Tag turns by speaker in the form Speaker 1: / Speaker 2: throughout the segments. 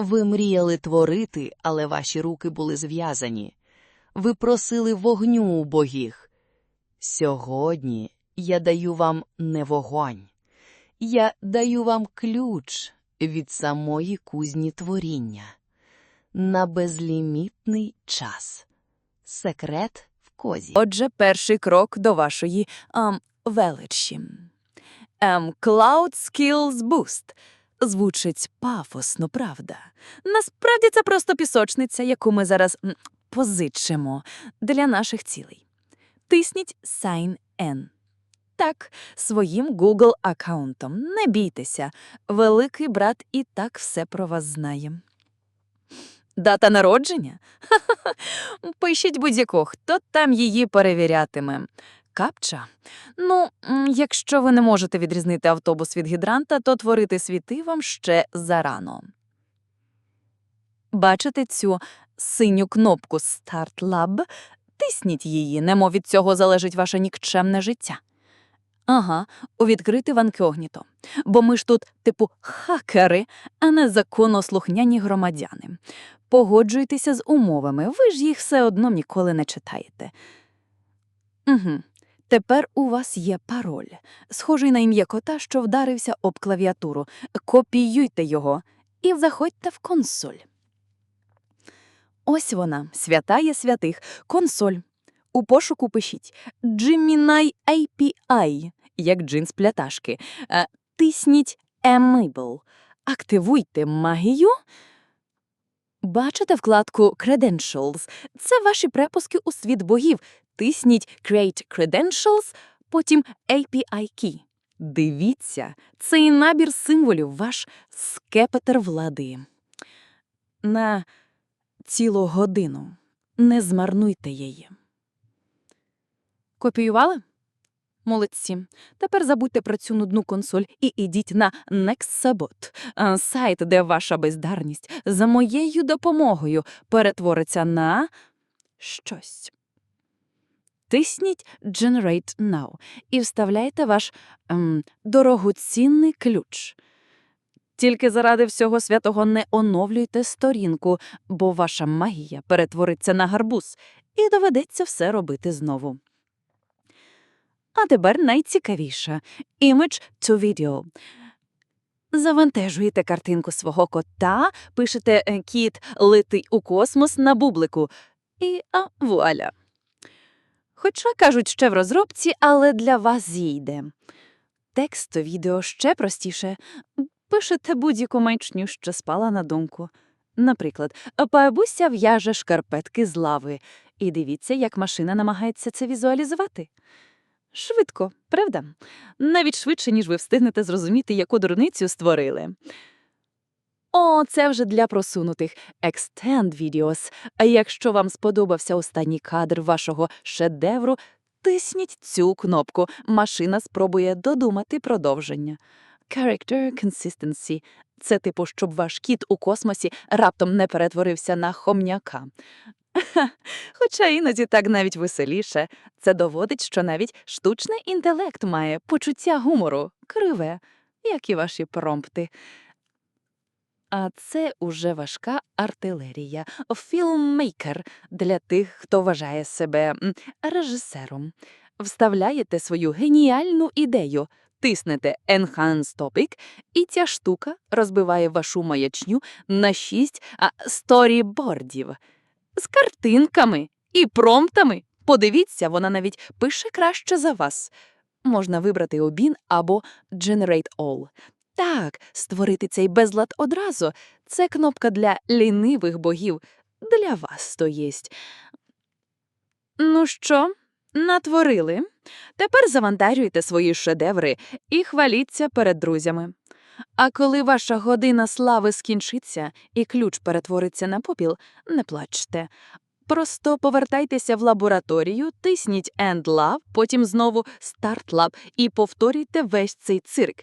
Speaker 1: Ви мріяли творити, але ваші руки були зв'язані. Ви просили вогню у богів. Сьогодні я даю вам не вогонь. Я даю вам ключ від самої кузні творіння на безлімітний час. Секрет в козі.
Speaker 2: Отже, перший крок до вашої ам, величі. Ем, Cloud Skills Boost. Звучить пафосно, правда? Насправді це просто пісочниця, яку ми зараз позичимо для наших цілей. Тисніть Sign N. Так, своїм Google аккаунтом. Не бійтеся, великий брат і так все про вас знає. Дата народження? Ха-ха-ха. Пишіть будь-яку, хто там її перевірятиме. Капча? Ну, якщо ви не можете відрізнити автобус від гідранта, то творити світи вам ще зарано. Бачите цю синю кнопку Start Lab? Тисніть її, немов від цього залежить ваше нікчемне життя. Ага, у відкрити ванкогніто. Бо ми ж тут, типу, хакери, а не законослухняні громадяни. Погоджуйтеся з умовами, ви ж їх все одно ніколи не читаєте. Угу. Тепер у вас є пароль, схожий на ім'я кота, що вдарився об клавіатуру. Копіюйте його і заходьте в консоль. Ось вона, святая святих, консоль. У пошуку пишіть Gemini API, як джинс пляташки. Е, Тисніть Enable. Активуйте магію. Бачите вкладку Credentials? Це ваші препуски у світ богів. Тисніть Create Credentials, потім API Key. Дивіться, цей набір символів ваш скепетр влади. На цілу годину не змарнуйте її. Копіювали? Молодці. Тепер забудьте про цю нудну консоль і ідіть на NextSabot, сайт, де ваша бездарність за моєю допомогою перетвориться на щось. Тисніть Generate Now і вставляйте ваш ем, дорогоцінний ключ. Тільки заради всього святого не оновлюйте сторінку, бо ваша магія перетвориться на гарбуз, і доведеться все робити знову. А тепер найцікавіше – Image to Video. Завантажуєте картинку свого кота, пишете е, «Кіт летить у космос» на бублику. І а, вуаля. Хоча, кажуть, ще в розробці, але для вас зійде. Текст то відео ще простіше. Пишете будь-яку маячню, що спала на думку. Наприклад, бабуся в'яже шкарпетки з лави. І дивіться, як машина намагається це візуалізувати. Швидко, правда? Навіть швидше, ніж ви встигнете зрозуміти, яку дурницю створили. О, це вже для просунутих Extend Videos. А якщо вам сподобався останній кадр вашого шедевру, тисніть цю кнопку. Машина спробує додумати продовження. Character Consistency – це типу, щоб ваш кіт у космосі раптом не перетворився на хом'яка. Ха, Хоча іноді так навіть веселіше. Це доводить, що навіть штучний інтелект має почуття гумору, криве, як і ваші промпти. А це уже важка артилерія, філммейкер для тих, хто вважає себе режисером. Вставляєте свою геніальну ідею, тиснете Enhance Topic, і ця штука розбиває вашу маячню на шість сторібордів з картинками і промптами. Подивіться, вона навіть пише краще за вас. Можна вибрати обін або Generate All. Так, створити цей безлад одразу – це кнопка для лінивих богів. Для вас то єсть. Ну що, натворили? Тепер завантажуйте свої шедеври і хваліться перед друзями. А коли ваша година слави скінчиться і ключ перетвориться на попіл, не плачте. Просто повертайтеся в лабораторію, тисніть End Lab, потім знову Start Lab і повторюйте весь цей цирк.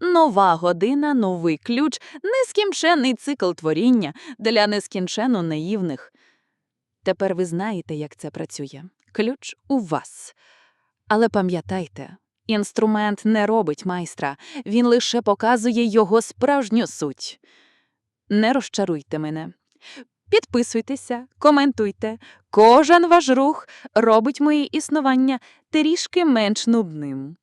Speaker 2: Нова година, новий ключ, нескінченний цикл творіння для нескінченно наївних. Тепер ви знаєте, як це працює. Ключ у вас. Але пам'ятайте, інструмент не робить майстра, він лише показує його справжню суть. не розчаруйте мене. Підписуйтеся, коментуйте. Кожен ваш рух робить моє існування трішки менш нудним.